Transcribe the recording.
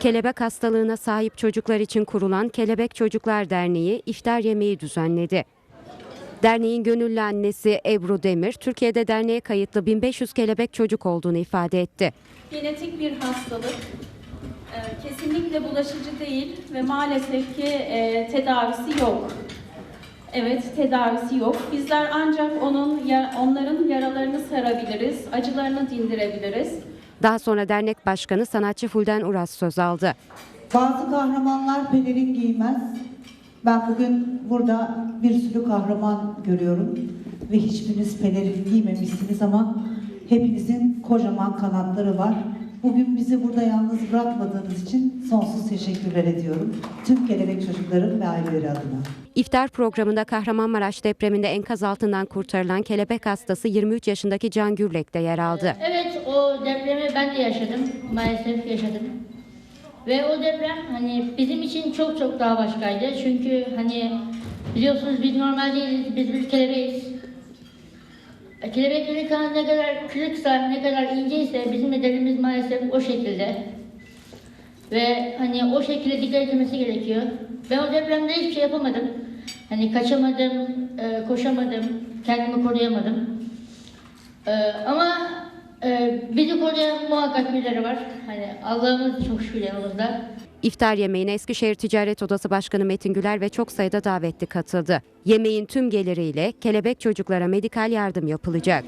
Kelebek hastalığına sahip çocuklar için kurulan Kelebek Çocuklar Derneği iftar yemeği düzenledi. Derneğin gönüllü annesi Ebru Demir, Türkiye'de derneğe kayıtlı 1500 kelebek çocuk olduğunu ifade etti. Genetik bir hastalık. Ee, Kesinlikle bulaşıcı değil ve maalesef ki e, tedavisi yok. Evet, tedavisi yok. Bizler ancak onun onların yaralarını sarabiliriz, acılarını dindirebiliriz. Daha sonra dernek başkanı sanatçı Fulden Uras söz aldı. Bazı kahramanlar pelerin giymez. Ben bugün burada bir sürü kahraman görüyorum ve hiçbiriniz pelerin giymemişsiniz ama hepinizin kocaman kanatları var. Bugün bizi burada yalnız bırakmadığınız için sonsuz teşekkürler ediyorum. Tüm kelebek çocukların ve aileleri adına. İftar programında Kahramanmaraş depreminde enkaz altından kurtarılan kelebek hastası 23 yaşındaki Can Gürlek de yer aldı. Evet o depremi ben de yaşadım. Maalesef yaşadım. Ve o deprem hani bizim için çok çok daha başkaydı. Çünkü hani biliyorsunuz biz normal değiliz. Biz bir kelebeğiz. E, Kelebeklerin kanadı ne kadar kırıksa, ne kadar inceyse bizim de derimiz maalesef o şekilde. Ve hani o şekilde dikkat edilmesi gerekiyor. Ben o depremde hiçbir şey yapamadım. Hani kaçamadım, e, koşamadım, kendimi koruyamadım. Ee, ama e, bizi koruyan muhakkak birileri var. Hani Allah'ımız çok şükür yanımızda. İftar yemeğine Eskişehir Ticaret Odası Başkanı Metin Güler ve çok sayıda davetli katıldı. Yemeğin tüm geliriyle kelebek çocuklara medikal yardım yapılacak.